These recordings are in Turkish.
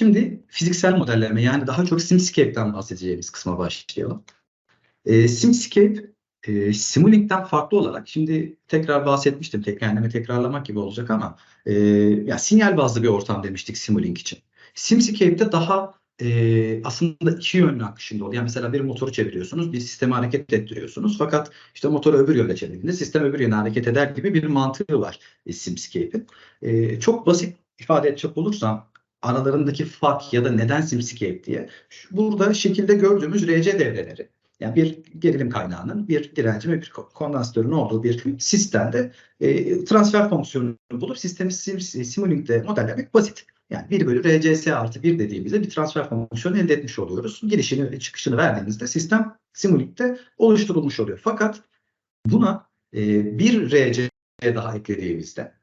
Şimdi fiziksel modelleme yani daha çok Simscape'den bahsedeceğimiz kısma başlayalım. E, Simscape e, Simulink farklı olarak şimdi tekrar bahsetmiştim tek tekrarlamak gibi olacak ama e, ya sinyal bazlı bir ortam demiştik Simulink için. Simscape'de daha e, aslında iki yönlü akışında oluyor. Yani mesela bir motoru çeviriyorsunuz, bir sistemi hareket ettiriyorsunuz. Fakat işte motoru öbür yönde çevirdiğinde sistem öbür yöne hareket eder gibi bir mantığı var e, Simscape'in. E, çok basit ifade edecek olursam aralarındaki fark ya da neden Simscape diye burada şekilde gördüğümüz RC devreleri yani bir gerilim kaynağının, bir direncin ve bir kondansatörün olduğu bir sistemde e, transfer fonksiyonunu bulup sistemi sim, Simulink modellemek basit. Yani 1 bölü RCS artı 1 dediğimizde bir transfer fonksiyonu elde etmiş oluyoruz. Girişini ve çıkışını verdiğimizde sistem Simulink oluşturulmuş oluyor. Fakat buna e, bir RC daha eklediğimizde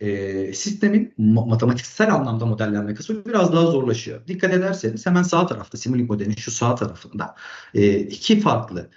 e, sistemin matematiksel anlamda modellenme kısmı biraz daha zorlaşıyor. Dikkat ederseniz hemen sağ tarafta Simulink modelin şu sağ tarafında e, iki farklı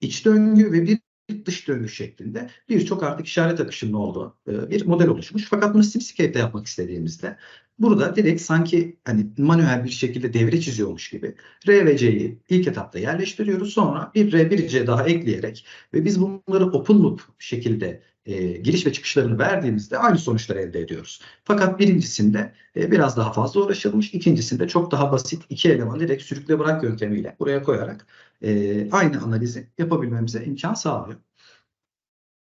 iç döngü ve bir dış döngü şeklinde birçok artık işaret akışının olduğu e, bir model oluşmuş. Fakat bunu Simscape'de yapmak istediğimizde burada direkt sanki hani manuel bir şekilde devre çiziyormuş gibi R ve C'yi ilk etapta yerleştiriyoruz. Sonra bir R bir C daha ekleyerek ve biz bunları open loop şekilde e, giriş ve çıkışlarını verdiğimizde aynı sonuçları elde ediyoruz. Fakat birincisinde e, biraz daha fazla uğraşılmış, ikincisinde çok daha basit iki eleman direkt sürükle bırak yöntemiyle buraya koyarak e, aynı analizi yapabilmemize imkan sağlıyor.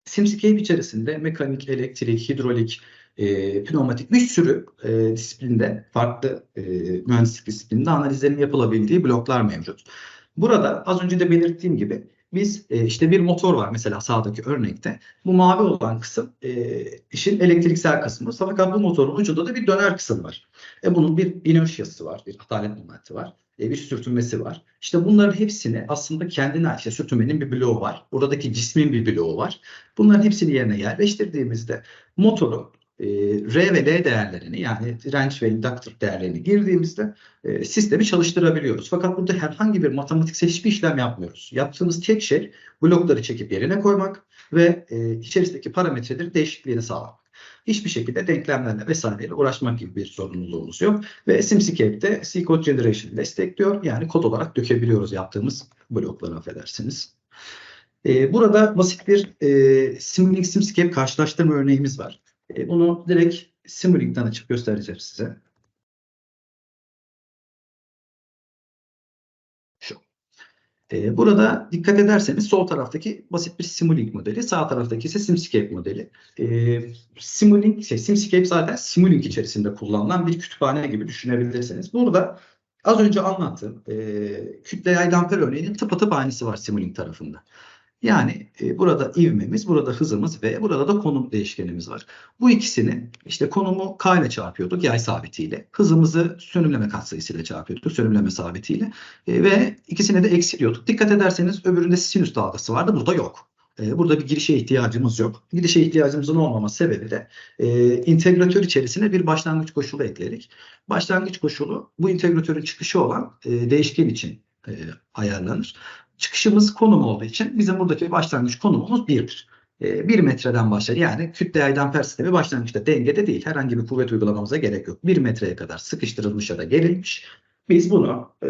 SimScape içerisinde mekanik, elektrik, hidrolik, e, pneumatik bir sürü e, disiplinde, farklı e, mühendislik disiplinde analizlerin yapılabildiği bloklar mevcut. Burada az önce de belirttiğim gibi biz e, işte bir motor var mesela sağdaki örnekte. Bu mavi olan kısım e, işin elektriksel kısmı. Fakat bu motorun ucunda da bir döner kısım var. E, bunun bir inerşiyası var, bir atalet momenti var, e, bir sürtünmesi var. İşte bunların hepsini aslında kendine işte sürtünmenin bir bloğu var. Buradaki cismin bir bloğu var. Bunların hepsini yerine yerleştirdiğimizde motoru e, R ve L değerlerini yani direnç ve induktor değerlerini girdiğimizde e, sistemi çalıştırabiliyoruz. Fakat burada herhangi bir matematiksel hiçbir işlem yapmıyoruz. Yaptığımız tek şey blokları çekip yerine koymak ve e, içerisindeki parametreleri değişikliğini sağlamak. Hiçbir şekilde denklemlerle vesaireyle uğraşmak gibi bir sorumluluğumuz yok. Ve SimScape'de C-Code Generation destekliyor. Yani kod olarak dökebiliyoruz yaptığımız blokları affedersiniz. Ee, burada basit bir e, Simulink SimScape karşılaştırma örneğimiz var. E, bunu direkt Simulink'ten açıp göstereceğim size. Şu. E, burada dikkat ederseniz sol taraftaki basit bir Simulink modeli, sağ taraftaki ise SimScape modeli. E, Simulink, şey, SimScape zaten Simulink içerisinde kullanılan bir kütüphane gibi düşünebilirsiniz. Burada az önce anlattığım kütle yay damper örneğinin tıpatıp aynısı var Simulink tarafında. Yani e, burada ivmemiz, burada hızımız ve burada da konum değişkenimiz var. Bu ikisini işte konumu k ile çarpıyorduk yay sabitiyle. Hızımızı sönümleme katsayısıyla çarpıyorduk sönümleme sabitiyle. E, ve ikisine de eksiliyorduk. Dikkat ederseniz öbüründe sinüs dalgası vardı. Burada yok. E, burada bir girişe ihtiyacımız yok. Girişe ihtiyacımızın olmama sebebi de e, integratör içerisine bir başlangıç koşulu ekledik. Başlangıç koşulu bu integratörün çıkışı olan e, değişken için e, ayarlanır. Çıkışımız konum olduğu için bizim buradaki başlangıç konumumuz 1'dir. E, 1 metreden başlar. Yani kütle yaydan per sistemi başlangıçta dengede değil. Herhangi bir kuvvet uygulamamıza gerek yok. 1 metreye kadar sıkıştırılmış ya da gerilmiş. Biz bunu e,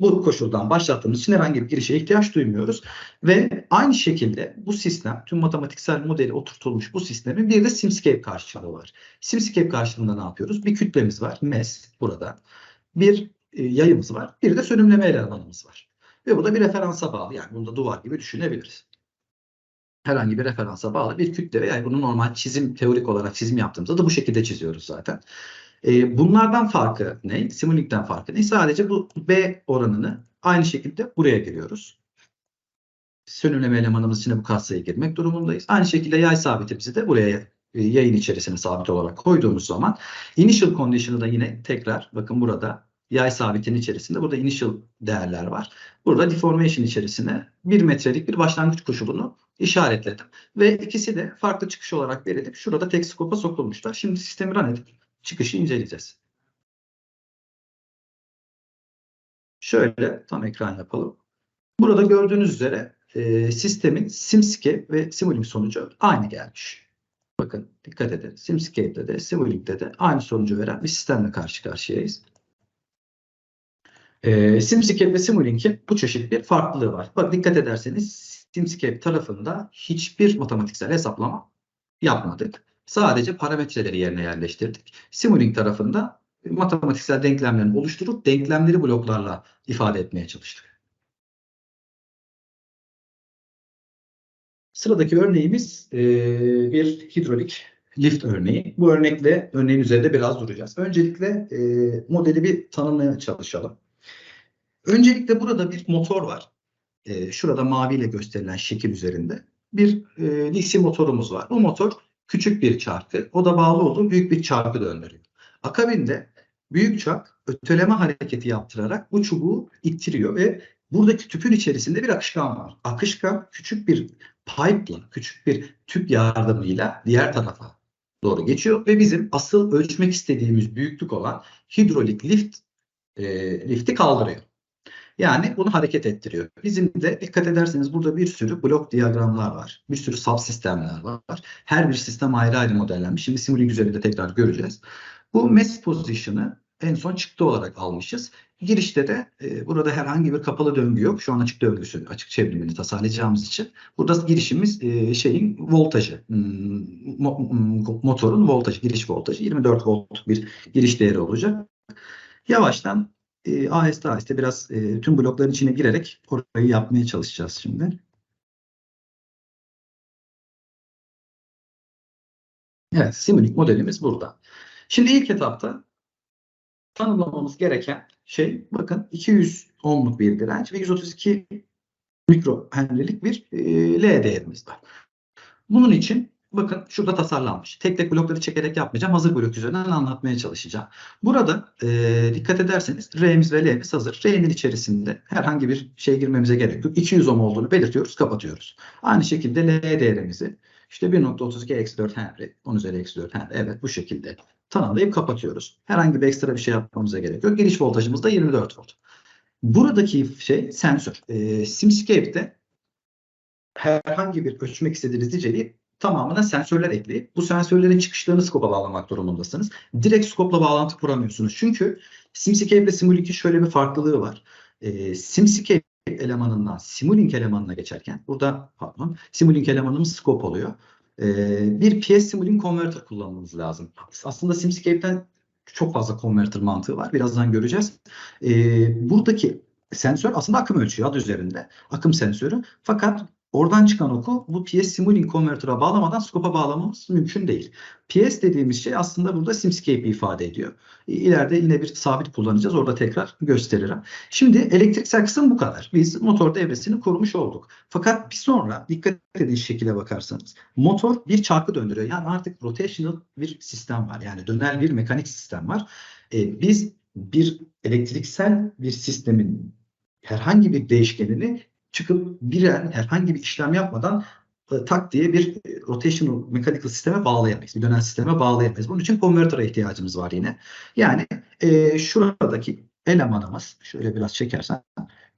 bu koşuldan başlattığımız için herhangi bir girişe ihtiyaç duymuyoruz. Ve aynı şekilde bu sistem, tüm matematiksel modeli oturtulmuş bu sistemin bir de Simscape karşılığı var. Simscape karşılığında ne yapıyoruz? Bir kütlemiz var, MES burada. Bir e, yayımız var, bir de sönümleme elemanımız var. Ve bu da bir referansa bağlı. Yani bunu da duvar gibi düşünebiliriz. Herhangi bir referansa bağlı bir kütle ve yani bunu normal çizim, teorik olarak çizim yaptığımızda da bu şekilde çiziyoruz zaten. E, bunlardan farkı ne? Simulnik'ten farkı ne? Sadece bu B oranını aynı şekilde buraya giriyoruz. Sönümleme elemanımız içine bu katsayı girmek durumundayız. Aynı şekilde yay sabitimizi de buraya e, yayın içerisine sabit olarak koyduğumuz zaman initial condition'ı da yine tekrar bakın burada yay sabitinin içerisinde burada initial değerler var. Burada deformation içerisine 1 metrelik bir başlangıç koşulunu işaretledim. Ve ikisi de farklı çıkış olarak verilip şurada tek scope'a sokulmuşlar. Şimdi sistemi run edip çıkışı inceleyeceğiz. Şöyle tam ekran yapalım. Burada gördüğünüz üzere e, sistemin SimScape ve Simulink sonucu aynı gelmiş. Bakın dikkat edin. SimScape'de de Simulink'te de aynı sonucu veren bir sistemle karşı karşıyayız. E, SimScape ve Simulink'in bu çeşit bir farklılığı var. Bak dikkat ederseniz SimScape tarafında hiçbir matematiksel hesaplama yapmadık. Sadece parametreleri yerine yerleştirdik. Simulink tarafında matematiksel denklemlerini oluşturup denklemleri bloklarla ifade etmeye çalıştık. Sıradaki örneğimiz e, bir hidrolik lift örneği. Bu örnekle örneğin üzerinde biraz duracağız. Öncelikle e, modeli bir tanımlamaya çalışalım. Öncelikle burada bir motor var. E, şurada maviyle gösterilen şekil üzerinde bir e, DC motorumuz var. Bu motor küçük bir çarkı, o da bağlı olduğu büyük bir çarkı döndürüyor. Akabinde büyük çark öteleme hareketi yaptırarak bu çubuğu ittiriyor ve buradaki tüpün içerisinde bir akışkan var. Akışkan küçük bir pipe'la, küçük bir tüp yardımıyla diğer tarafa doğru geçiyor ve bizim asıl ölçmek istediğimiz büyüklük olan hidrolik lift e, lifti kaldırıyor. Yani bunu hareket ettiriyor. Bizim de dikkat ederseniz burada bir sürü blok diyagramlar var. Bir sürü subsistemler var. Her bir sistem ayrı ayrı modellenmiş. Şimdi Simulink üzerinde tekrar göreceğiz. Bu mass position'ı en son çıktı olarak almışız. Girişte de e, burada herhangi bir kapalı döngü yok. Şu an açık döngüsü, açık çevrimini tasarlayacağımız için. Burada girişimiz e, şeyin voltajı, hmm, hmm, motorun voltajı, giriş voltajı 24 volt bir giriş değeri olacak. Yavaştan e, aheste aheste biraz e, tüm blokların içine girerek orayı yapmaya çalışacağız şimdi. Evet, Simulink modelimiz burada. Şimdi ilk etapta tanımlamamız gereken şey bakın 200 ohmluk bir direnç ve 132 mikro henry'lik bir e, L değerimiz var. Bunun için bakın şurada tasarlanmış. Tek tek blokları çekerek yapmayacağım. Hazır blok üzerinden anlatmaya çalışacağım. Burada e, dikkat ederseniz R'miz ve L'miz hazır. R'nin içerisinde herhangi bir şey girmemize gerek yok. 200 ohm olduğunu belirtiyoruz, kapatıyoruz. Aynı şekilde L değerimizi işte 1.32 eksi 4 Henry, 10 üzeri eksi 4 Henry. Evet bu şekilde tanımlayıp kapatıyoruz. Herhangi bir ekstra bir şey yapmamıza gerek yok. Giriş voltajımız da 24 volt. Buradaki şey sensör. E, SimScape'de herhangi bir ölçmek istediğiniz niceliği tamamına sensörler ekleyip bu sensörlerin çıkışlarını skopa bağlamak durumundasınız. Direkt skopla bağlantı kuramıyorsunuz. Çünkü SimScape ile Simulink'in şöyle bir farklılığı var. E, SimScape elemanından Simulink elemanına geçerken burada pardon Simulink elemanımız scope oluyor. E, bir PS Simulink Converter kullanmamız lazım. Aslında SimScape'den çok fazla converter mantığı var. Birazdan göreceğiz. E, buradaki sensör aslında akım ölçüyor adı üzerinde. Akım sensörü. Fakat Oradan çıkan oku bu PS Simulink Converter'a bağlamadan scope'a bağlamamız mümkün değil. PS dediğimiz şey aslında burada SimScape'i ifade ediyor. İleride yine bir sabit kullanacağız. Orada tekrar gösteririm. Şimdi elektriksel kısım bu kadar. Biz motor devresini kurmuş olduk. Fakat bir sonra dikkat edin şekilde bakarsanız motor bir çarkı döndürüyor. Yani artık rotational bir sistem var. Yani dönel bir mekanik sistem var. Ee, biz bir elektriksel bir sistemin herhangi bir değişkenini çıkıp bir herhangi bir işlem yapmadan e, tak diye bir e, rotational mechanical sisteme bağlayamayız. Bir dönen sisteme bağlayamayız. Bunun için konvertöre ihtiyacımız var yine. Yani e, şuradaki elemanımız şöyle biraz çekersen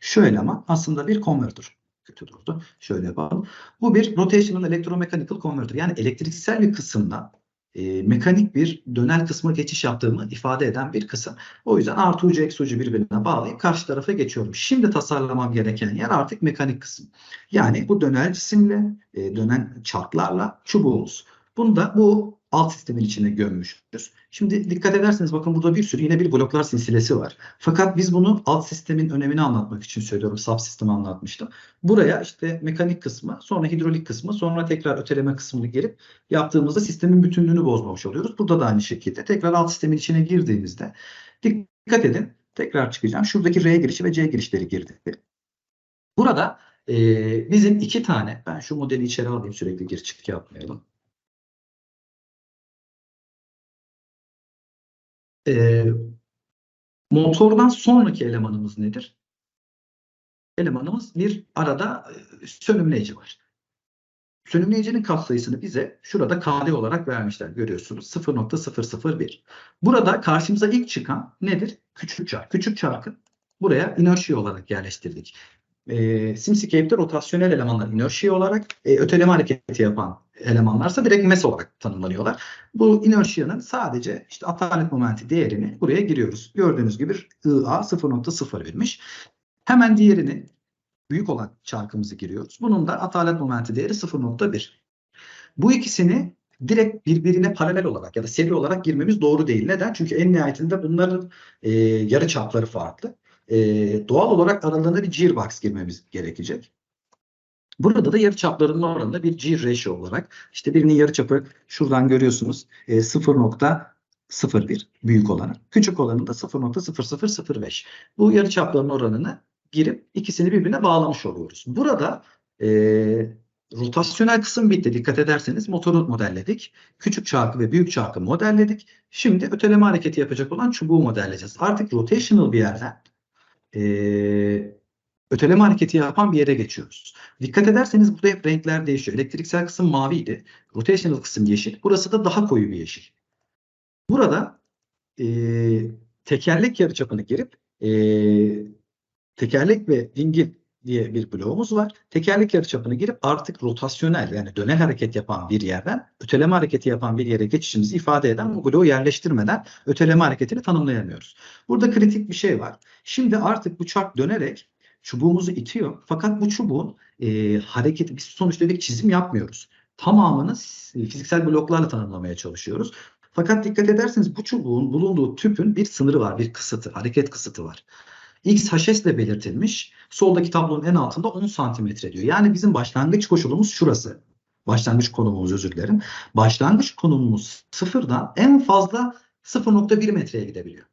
şu eleman aslında bir konvertör. Kötü durdu. Şöyle yapalım. Bu bir rotational electromechanical converter. Yani elektriksel bir kısımdan e, mekanik bir dönel kısma geçiş yaptığımı ifade eden bir kısım. O yüzden artı ucu eksi ucu birbirine bağlayıp karşı tarafa geçiyorum. Şimdi tasarlamam gereken yer artık mekanik kısım. Yani bu dönel cisimle, e, dönen çarklarla çubuğumuz. Bunda bu alt sistemin içine gömmüşüz. Şimdi dikkat ederseniz bakın burada bir sürü yine bir bloklar silsilesi var. Fakat biz bunu alt sistemin önemini anlatmak için söylüyorum. Subsistemi anlatmıştım. Buraya işte mekanik kısmı, sonra hidrolik kısmı, sonra tekrar öteleme kısmını gelip yaptığımızda sistemin bütünlüğünü bozmamış oluyoruz. Burada da aynı şekilde tekrar alt sistemin içine girdiğimizde dikkat edin. Tekrar çıkacağım. Şuradaki R girişi ve C girişleri girdi. Burada e, bizim iki tane, ben şu modeli içeri alayım sürekli gir çık yapmayalım. E, motordan sonraki elemanımız nedir? Elemanımız bir arada e, sönümleyici var. Sönümleyicinin katsayısını bize şurada KD olarak vermişler. Görüyorsunuz 0.001. Burada karşımıza ilk çıkan nedir? Küçük çark. Küçük çarkı buraya inerşi olarak yerleştirdik. E, SimScape'de rotasyonel elemanlar inerşi olarak e, öteleme hareketi yapan elemanlarsa direkt mes olarak tanımlanıyorlar. Bu inertia'nın sadece işte atalet momenti değerini buraya giriyoruz. Gördüğünüz gibi IA 0.01'miş. Hemen diğerini büyük olan çarkımızı giriyoruz. Bunun da atalet momenti değeri 0.1. Bu ikisini direkt birbirine paralel olarak ya da seri olarak girmemiz doğru değil. Neden? Çünkü en nihayetinde bunların e, yarı çapları farklı. E, doğal olarak aralarında bir gearbox girmemiz gerekecek. Burada da yarı çaplarının oranında bir G ratio olarak işte birinin yarı çapı şuradan görüyorsunuz e, 0.01 büyük olanı. Küçük olanı da 0.0005. Bu yarı çapların oranını girip ikisini birbirine bağlamış oluyoruz. Burada e, rotasyonel kısım bitti. Dikkat ederseniz motoru modelledik. Küçük çarkı ve büyük çarkı modelledik. Şimdi öteleme hareketi yapacak olan çubuğu modelleyeceğiz. Artık rotational bir yerden e, öteleme hareketi yapan bir yere geçiyoruz. Dikkat ederseniz burada hep renkler değişiyor. Elektriksel kısım maviydi. Rotational kısım yeşil. Burası da daha koyu bir yeşil. Burada e, tekerlek yarıçapını girip e, tekerlek ve dingil diye bir bloğumuz var. Tekerlek yarıçapını girip artık rotasyonel yani dönen hareket yapan bir yerden öteleme hareketi yapan bir yere geçişimizi ifade eden bu bloğu yerleştirmeden öteleme hareketini tanımlayamıyoruz. Burada kritik bir şey var. Şimdi artık bu çark dönerek çubuğumuzu itiyor. Fakat bu çubuğun e, hareketi biz sonuçta bir çizim yapmıyoruz. Tamamını fiziksel bloklarla tanımlamaya çalışıyoruz. Fakat dikkat ederseniz bu çubuğun bulunduğu tüpün bir sınırı var, bir kısıtı, hareket kısıtı var. X ile belirtilmiş. Soldaki tablonun en altında 10 santimetre diyor. Yani bizim başlangıç koşulumuz şurası. Başlangıç konumumuz özür dilerim. Başlangıç konumumuz sıfırdan en fazla 0.1 metreye gidebiliyor.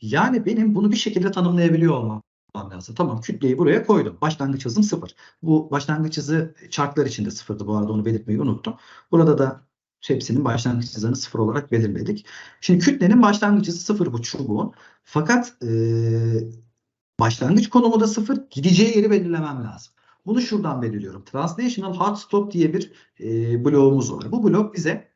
Yani benim bunu bir şekilde tanımlayabiliyor olmam lazım. Tamam kütleyi buraya koydum. Başlangıç hızım sıfır. Bu başlangıç hızı çarklar içinde sıfırdı bu arada onu belirtmeyi unuttum. Burada da hepsinin başlangıç hızını sıfır olarak belirledik. Şimdi kütlenin başlangıç hızı sıfır bu çubuğun. Fakat e, başlangıç konumu da sıfır. Gideceği yeri belirlemem lazım. Bunu şuradan belirliyorum. Translational Hard Stop diye bir e, bloğumuz var. Bu blok bize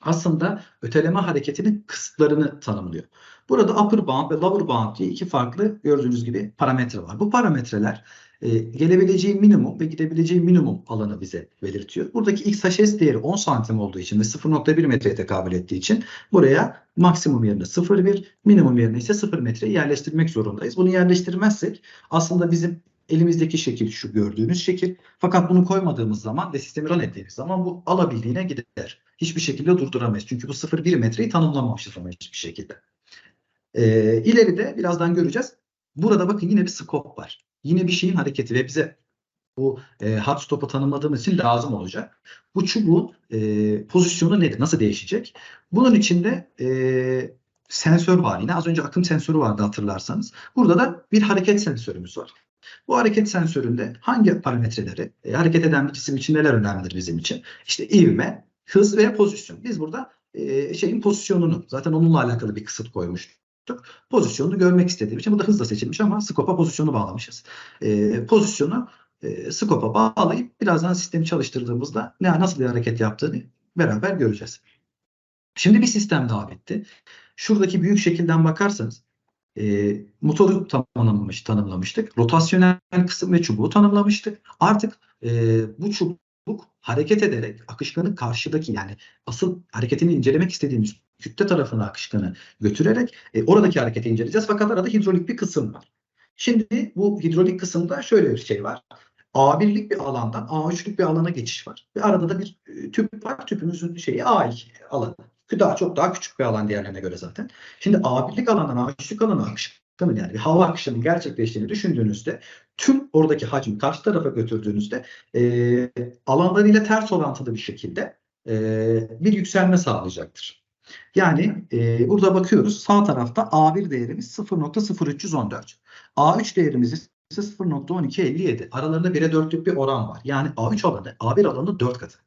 aslında öteleme hareketinin kısıtlarını tanımlıyor. Burada upper bound ve lower bound diye iki farklı gördüğünüz gibi parametre var. Bu parametreler e, gelebileceği minimum ve gidebileceği minimum alanı bize belirtiyor. Buradaki XHS değeri 10 santim olduğu için ve 0.1 metreye tekabül ettiği için buraya maksimum yerine 0.1, minimum yerine ise 0 metreyi yerleştirmek zorundayız. Bunu yerleştirmezsek aslında bizim elimizdeki şekil şu gördüğünüz şekil. Fakat bunu koymadığımız zaman ve sistemi run ettiğimiz zaman bu alabildiğine gider. Hiçbir şekilde durduramayız. Çünkü bu 0.1 metreyi tanımlamamışız ama hiçbir şekilde. Ee, ileride birazdan göreceğiz. Burada bakın yine bir scope var. Yine bir şeyin hareketi ve bize bu e, hard stop'u tanımladığımız için lazım olacak. Bu çubuğun e, pozisyonu nedir? Nasıl değişecek? Bunun içinde e, sensör var yine. Az önce akım sensörü vardı hatırlarsanız. Burada da bir hareket sensörümüz var. Bu hareket sensöründe hangi parametreleri, e, hareket eden bir cisim için neler önemlidir bizim için? İşte ivme, hız ve pozisyon. Biz burada e, şeyin pozisyonunu, zaten onunla alakalı bir kısıt koymuştuk. Pozisyonunu görmek istediğim için burada hızla seçilmiş ama skopa pozisyonu bağlamışız. E, pozisyonu e, skopa bağlayıp birazdan sistemi çalıştırdığımızda ne nasıl bir hareket yaptığını beraber göreceğiz. Şimdi bir sistem daha bitti. Şuradaki büyük şekilden bakarsanız e, motoru tanımlamış, tanımlamıştık. Rotasyonel kısım ve çubuğu tanımlamıştık. Artık e, bu çubuk hareket ederek akışkanı karşıdaki yani asıl hareketini incelemek istediğimiz kütle tarafına akışkanı götürerek e, oradaki hareketi inceleyeceğiz. Fakat arada hidrolik bir kısım var. Şimdi bu hidrolik kısımda şöyle bir şey var. A1'lik bir alandan A3'lük bir alana geçiş var. Ve arada da bir e, tüp var. Tüpümüzün şeyi A2 alanı. Daha çok daha küçük bir alan diğerlerine göre zaten. Şimdi A1'lik alandan A3'lük alana akışkanın yani bir hava akışının gerçekleştiğini düşündüğünüzde tüm oradaki hacmi karşı tarafa götürdüğünüzde e, alanlarıyla ters orantılı bir şekilde e, bir yükselme sağlayacaktır. Yani e, burada bakıyoruz sağ tarafta A1 değerimiz 0.0314. A3 değerimiz ise 0.1257. Aralarında 1'e 4'lük bir oran var. Yani A3 alanı A1 alanı 4 katı.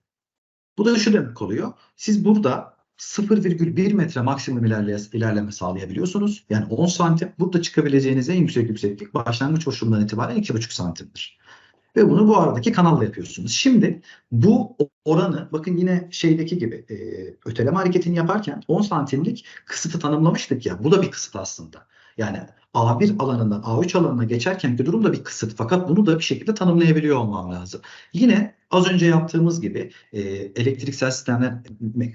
Bu da şu demek oluyor. Siz burada 0,1 metre maksimum ilerleme sağlayabiliyorsunuz. Yani 10 santim. Burada çıkabileceğiniz en yüksek yükseklik başlangıç koşulundan itibaren 2,5 santimdir. Ve bunu bu aradaki kanalla yapıyorsunuz. Şimdi bu oranı bakın yine şeydeki gibi e, öteleme hareketini yaparken 10 santimlik kısıtı tanımlamıştık ya. Bu da bir kısıt aslında. Yani A1 alanından A3 alanına geçerkenki durum da bir kısıt. Fakat bunu da bir şekilde tanımlayabiliyor olmam lazım. Yine az önce yaptığımız gibi e, elektriksel sistemden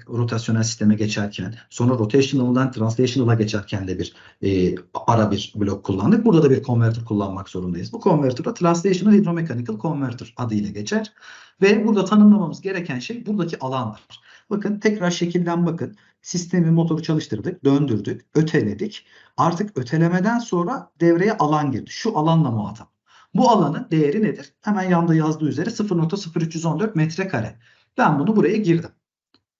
rotasyonel sisteme geçerken sonra rotational'dan translational'a geçerken de bir e, ara bir blok kullandık. Burada da bir converter kullanmak zorundayız. Bu converter da translational hydromechanical converter adıyla geçer. Ve burada tanımlamamız gereken şey buradaki alandır. Bakın tekrar şekilden bakın. Sistemi motoru çalıştırdık, döndürdük, öteledik. Artık ötelemeden sonra devreye alan girdi. Şu alanla muhatap. Bu alanın değeri nedir? Hemen yanda yazdığı üzere 0.0314 metrekare. Ben bunu buraya girdim.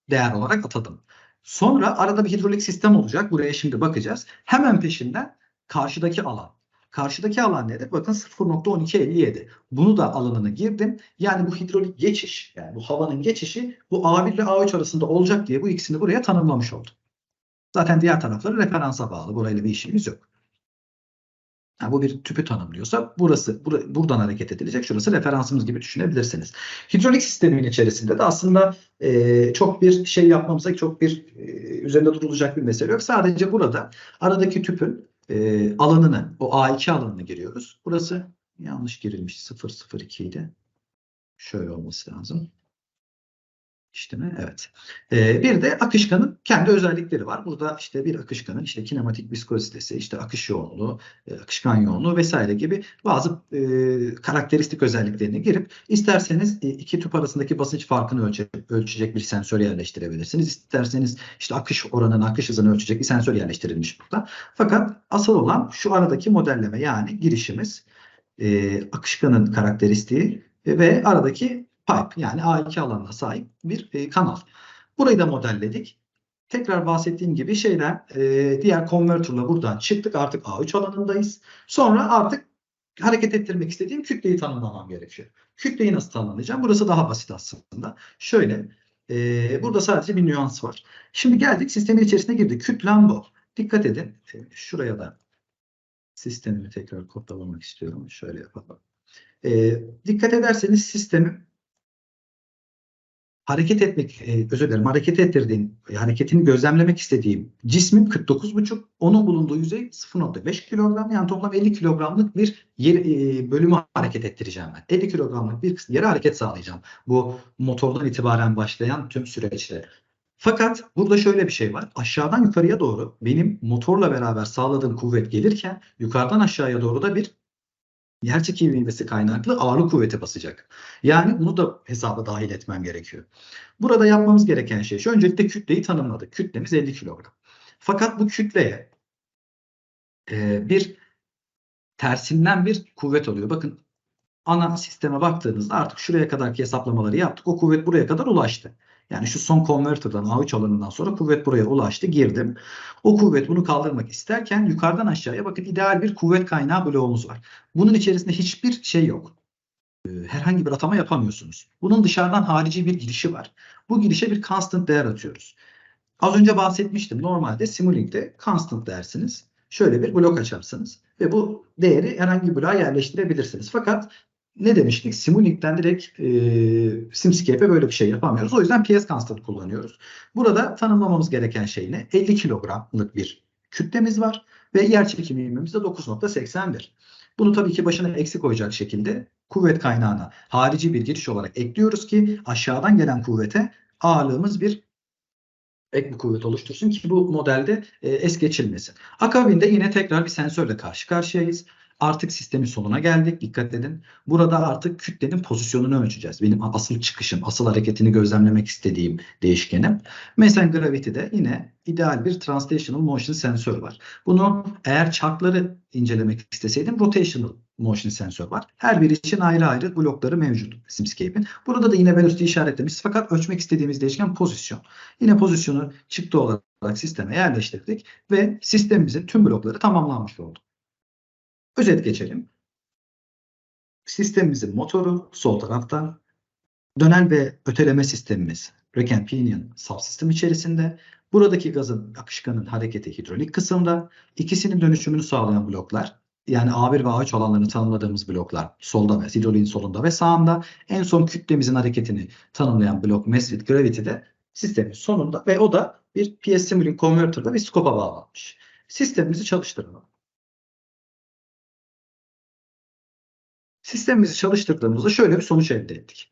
Değer olarak atadım. Sonra arada bir hidrolik sistem olacak. Buraya şimdi bakacağız. Hemen peşinden karşıdaki alan. Karşıdaki alan nedir? Bakın 0.1257. Bunu da alanını girdim. Yani bu hidrolik geçiş, yani bu havanın geçişi bu A1 ile A3 arasında olacak diye bu ikisini buraya tanımlamış oldum. Zaten diğer tarafları referansa bağlı. Burayla bir işimiz yok. Yani bu bir tüpü tanımlıyorsa burası bura- buradan hareket edilecek. Şurası referansımız gibi düşünebilirsiniz. Hidrolik sistemin içerisinde de aslında e, çok bir şey yapmamıza çok bir e, üzerinde durulacak bir mesele yok. Sadece burada aradaki tüpün e, alanını, o A2 alanını giriyoruz. Burası yanlış girilmiş 002 idi. Şöyle olması lazım. İşte mi? Evet. Ee, bir de akışkanın kendi özellikleri var. Burada işte bir akışkanın işte kinematik viskozitesi, işte akış yoğunluğu, e, akışkan yoğunluğu vesaire gibi bazı e, karakteristik özelliklerini girip isterseniz e, iki tüp arasındaki basınç farkını ölçe, ölçecek bir sensör yerleştirebilirsiniz. İsterseniz işte akış oranını, akış hızını ölçecek bir sensör yerleştirilmiş burada. Fakat asıl olan şu aradaki modelleme yani girişimiz, e, akışkanın karakteristiği ve aradaki pipe yani A2 alanına sahip bir e, kanal. Burayı da modelledik. Tekrar bahsettiğim gibi şeyden e, diğer konvertörle buradan çıktık. Artık A3 alanındayız. Sonra artık hareket ettirmek istediğim kütleyi tanımlamam gerekiyor. Kütleyi nasıl tanımlayacağım? Burası daha basit aslında. Şöyle e, burada sadece bir nüans var. Şimdi geldik sistemin içerisine girdik. Kütlem bu. Dikkat edin. E, şuraya da sistemimi tekrar kopyalamak istiyorum. Şöyle yapalım. E, dikkat ederseniz sistemim hareket etmek, e, özür dilerim, hareket ettirdiğim, hareketini gözlemlemek istediğim cismin 49,5, onun bulunduğu yüzey 0,5 kilogram, yani toplam 50 kilogramlık bir yer, e, bölümü hareket ettireceğim ben. 50 kilogramlık bir yere hareket sağlayacağım. Bu motordan itibaren başlayan tüm süreçte. Fakat burada şöyle bir şey var. Aşağıdan yukarıya doğru benim motorla beraber sağladığım kuvvet gelirken yukarıdan aşağıya doğru da bir yer çekimi ivmesi kaynaklı ağırlık kuvveti basacak. Yani bunu da hesaba dahil etmem gerekiyor. Burada yapmamız gereken şey şu. Öncelikle kütleyi tanımladık. Kütlemiz 50 kilogram. Fakat bu kütleye e, bir tersinden bir kuvvet oluyor. Bakın ana sisteme baktığınızda artık şuraya kadarki hesaplamaları yaptık. O kuvvet buraya kadar ulaştı. Yani şu son konverterden A3 alanından sonra kuvvet buraya ulaştı. Girdim. O kuvvet bunu kaldırmak isterken yukarıdan aşağıya bakın ideal bir kuvvet kaynağı bloğumuz var. Bunun içerisinde hiçbir şey yok. Ee, herhangi bir atama yapamıyorsunuz. Bunun dışarıdan harici bir girişi var. Bu girişe bir constant değer atıyoruz. Az önce bahsetmiştim. Normalde Simulink constant dersiniz. Şöyle bir blok açarsınız ve bu değeri herhangi bir bloğa yerleştirebilirsiniz. Fakat ne demiştik? Simulink'ten direkt e, SimScape'e böyle bir şey yapamıyoruz. O yüzden PS Constant kullanıyoruz. Burada tanımlamamız gereken şey ne? 50 kilogramlık bir kütlemiz var ve yer çekimi ivmemiz de 9.81. Bunu tabii ki başına eksi koyacak şekilde kuvvet kaynağına harici bir giriş olarak ekliyoruz ki aşağıdan gelen kuvvete ağırlığımız bir ek bir kuvvet oluştursun ki bu modelde e, es geçilmesin. Akabinde yine tekrar bir sensörle karşı karşıyayız. Artık sistemin sonuna geldik. Dikkat edin. Burada artık kütlenin pozisyonunu ölçeceğiz. Benim asıl çıkışım, asıl hareketini gözlemlemek istediğim değişkenim. Mesela Gravity'de yine ideal bir translational motion sensör var. Bunu eğer çarkları incelemek isteseydim rotational motion sensör var. Her biri için ayrı ayrı blokları mevcut Simscape'in. Burada da yine velocity işaretlemiş fakat ölçmek istediğimiz değişken pozisyon. Yine pozisyonu çıktı olarak sisteme yerleştirdik ve sistemimizin tüm blokları tamamlanmış oldu. Özet geçelim. Sistemimizin motoru sol tarafta. Dönen ve öteleme sistemimiz rack pinion subsistem içerisinde. Buradaki gazın akışkanın hareketi hidrolik kısımda. İkisinin dönüşümünü sağlayan bloklar yani A1 ve A3 alanlarını tanımladığımız bloklar solda ve hidroliğin solunda ve sağında. En son kütlemizin hareketini tanımlayan blok mass with gravity de sistemin sonunda ve o da bir PS Simulink Converter'da bir scope'a bağlanmış. Sistemimizi çalıştıralım. Sistemimizi çalıştırdığımızda şöyle bir sonuç elde ettik.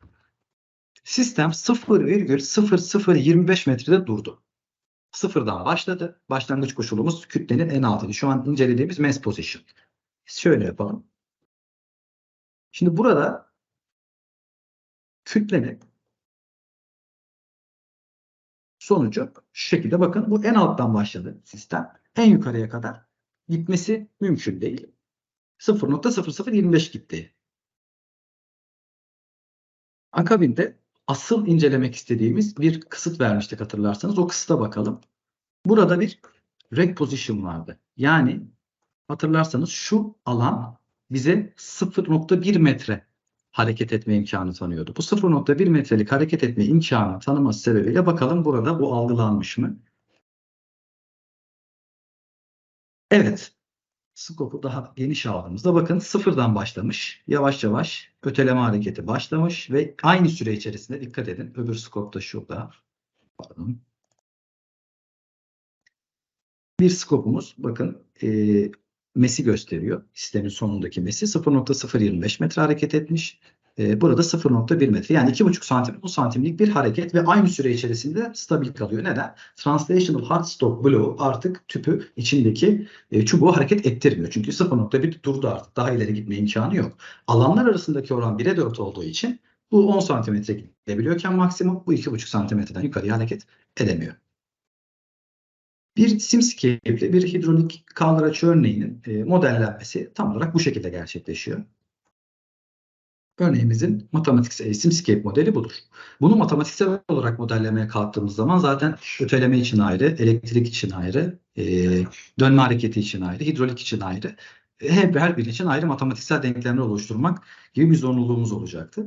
Sistem 0,0025 metrede durdu. Sıfırdan başladı. Başlangıç koşulumuz kütlenin en altıydı. Şu an incelediğimiz mass position. Şöyle yapalım. Şimdi burada kütlenin sonucu şu şekilde bakın bu en alttan başladı sistem. En yukarıya kadar gitmesi mümkün değil. 0.0025 gitti. Akabinde asıl incelemek istediğimiz bir kısıt vermiştik hatırlarsanız. O kısıta bakalım. Burada bir reg position vardı. Yani hatırlarsanız şu alan bize 0.1 metre hareket etme imkanı tanıyordu. Bu 0.1 metrelik hareket etme imkanı tanıması sebebiyle bakalım burada bu algılanmış mı? Evet. Skopu daha geniş aldığımızda bakın sıfırdan başlamış. Yavaş yavaş öteleme hareketi başlamış ve aynı süre içerisinde dikkat edin. Öbür skop da şurada. Pardon. Bir skopumuz bakın e, mesi gösteriyor. Sistemin sonundaki mesi 0.025 metre hareket etmiş. E, burada 0.1 metre yani 2.5 santim 10 santimlik bir hareket ve aynı süre içerisinde stabil kalıyor. Neden? Translational hard stop blow artık tüpü içindeki e, çubuğu hareket ettirmiyor. Çünkü 0.1 durdu artık. Daha ileri gitme imkanı yok. Alanlar arasındaki oran 1'e 4 olduğu için bu 10 santimetre gidebiliyorken maksimum bu 2.5 santimetreden yukarıya hareket edemiyor. Bir SimScape'li bir hidrolik kaldıraç örneğinin e, modellenmesi tam olarak bu şekilde gerçekleşiyor. Örneğimizin matematiksel SimScape modeli budur. Bunu matematiksel olarak modellemeye kalktığımız zaman zaten öteleme için ayrı, elektrik için ayrı, e, dönme hareketi için ayrı, hidrolik için ayrı, e, hep her biri için ayrı matematiksel denklemler oluşturmak gibi bir zorunluluğumuz olacaktı.